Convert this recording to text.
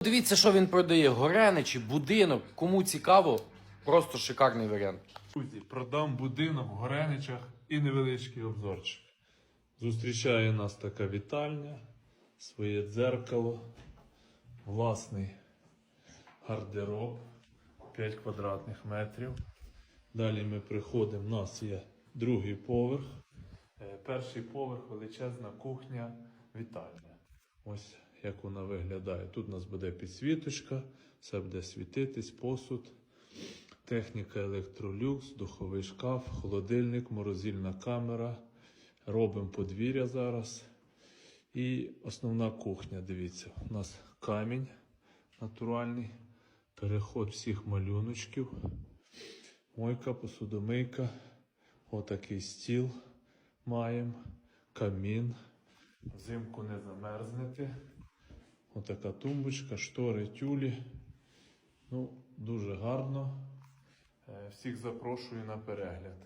Дивіться, що він продає: гореничі, будинок. Кому цікаво, просто шикарний варіант. Друзі, продам будинок в Гореничах і невеличкий обзорчик. Зустрічає нас така вітальня, своє дзеркало, власний гардероб 5 квадратних метрів. Далі ми приходимо, у нас є другий поверх. Е, Перший поверх величезна кухня, вітальня. Ось як вона виглядає. Тут у нас буде підсвіточка, все буде світитись, посуд. Техніка електролюкс, духовий шкаф, холодильник, морозильна камера. Робимо подвір'я зараз. І основна кухня, дивіться, у нас камінь натуральний, переход всіх малюночків, мойка, посудомийка, отакий стіл маємо, камін. Взимку не замерзнете. Отака тумбочка, штори, тюлі. Ну, дуже гарно. Е, Всіх запрошую на перегляд.